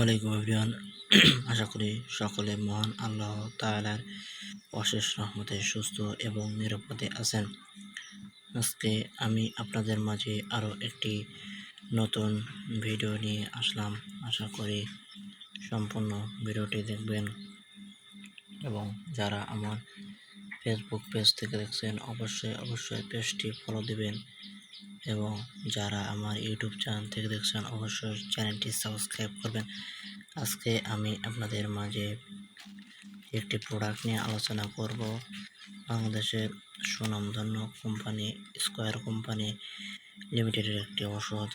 ওয়ালাইকুম এভরিওয়ান। আশা করি সকলে মহান আল্লাহ তাআলার অশেষ রহমতে সুস্থ এবং নিরাপদে আছেন। আজকে আমি আপনাদের মাঝে আরও একটি নতুন ভিডিও নিয়ে আসলাম। আশা করি সম্পূর্ণ ভিডিওটি দেখবেন এবং যারা আমার ফেসবুক পেজ থেকে দেখছেন, অবশ্যই অবশ্যই পেজটি ফলো দিবেন। এবং যারা আমার ইউটিউব চ্যানেল থেকে দেখছেন, অবশ্যই চ্যানেলটি সাবস্ক্রাইব করবেন। আজকে আমি আপনাদের মাঝে একটি প্রোডাক্ট নিয়ে আলোচনা করব। বাংলাদেশের সুনামধন্য কোম্পানি স্কোয়ার কোম্পানি লিমিটেডের একটি ওষুধ।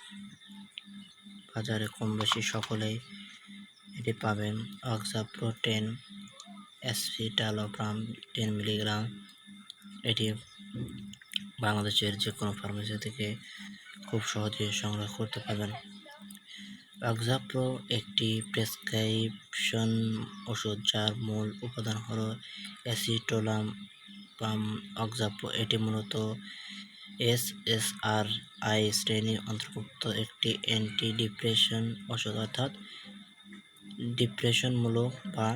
বাজারে কম বেশি সকলেই এটি পাবেন। Oxapro ten escitalopram ten milligram এটি বাংলাদেশের যে কোনো ফার্মেসি থেকে খুব সহজে সংগ্রহ করতে পারবেন। অক্সাপ্রো একটি প্রেসক্রিপশন ওষুধ যার মূল উপাদান হল অ্যাসিটোলাম পাম অক্সাপ্রো এটি মূলত এস এস আর আই শ্রেণির অন্তর্ভুক্ত একটি অ্যান্টি ডিপ্রেশন ওষুধ, অর্থাৎ ডিপ্রেশনমূলক বা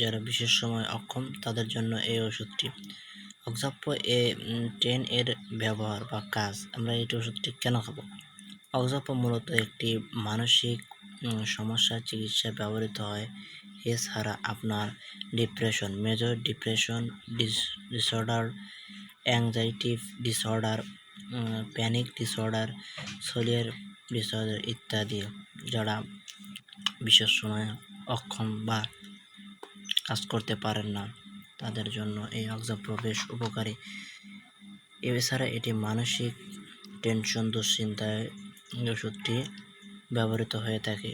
যারা বিশেষ সময় অক্ষম তাদের জন্য এই ওষুধটি। অক্সাপ্পো এ টেন এর ব্যবহার বা কাজ আমরা এই ওষুধটি কেন খাব? অক্সাপ্পো মূলত একটি মানসিক সমস্যার চিকিৎসায় ব্যবহৃত হয়। এছাড়া আপনার depression major depression disorder anxiety disorder panic disorder সোলিয়ার disorder ইত্যাদি, যারা বিশেষ সময় অক্ষম বা কাজ করতে পারেন না। তাদের জন্য এই অক্সাপ্রো বেশ উপকারী। এছাড়া এটি মানসিক টেনশন, দুশ্চিন্তায় ওষুধটি ব্যবহৃত হয়ে থাকে।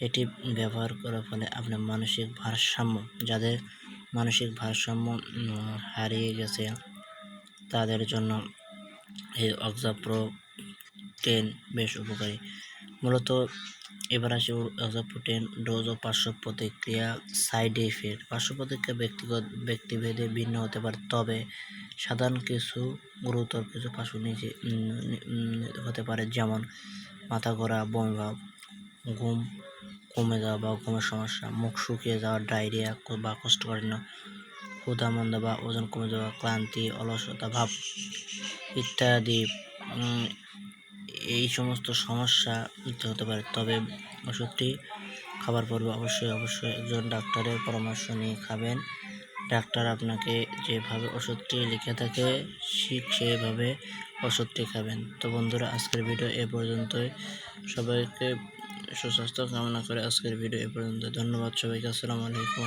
এটি ব্যবহার করার ফলে আপনার মানসিক ভারসাম্য, যাদের মানসিক ভারসাম্য হারিয়ে গেছে, তাদের জন্য এই অক্সাপ্রো টেন বেশ উপকারী। মূলত এবার আসি অজাপ্রোটিন ডোজ ও পার্শ্ব প্রতিক্রিয়া সাইড ইফেক্ট পার্শ্ব প্রতিক্রিয়া ব্যক্তিগত ব্যক্তিভেদে ভিন্ন হতে পারে, তবে সাধারণ কিছু গুরুতর কিছু পার্শ্ব নিচে হতে পারে, যেমন মাথা ঘোরা বমিভাব ঘুম কমে যাওয়া বা ঘুমের সমস্যা, মুখ শুকিয়ে যাওয়া, ডায়রিয়া বা কোষ্ঠকাঠিন্য ক্ষুধামন্দা বা ওজন কমে যাওয়া, ক্লান্তি, অলসতা, ভাব ইত্যাদি। এই সমস্ত সমস্যা হতে পারে। তবে ওষুধটি খাবার পূর্বে অবশ্যই অবশ্যই একজন ডাক্তারের পরামর্শ নিয়ে খাবেন। ডাক্তার আপনাকে যেভাবে ওষুধটি লিখে থাকে, ঠিক সেভাবে ওষুধটি খাবেন। তো বন্ধুরা, আজকের ভিডিও এ পর্যন্তই। সবাইকে সুস্বাস্থ্য কামনা করে আজকের ভিডিও এ পর্যন্ত। ধন্যবাদ সবাইকে। আসসালামু আলাইকুম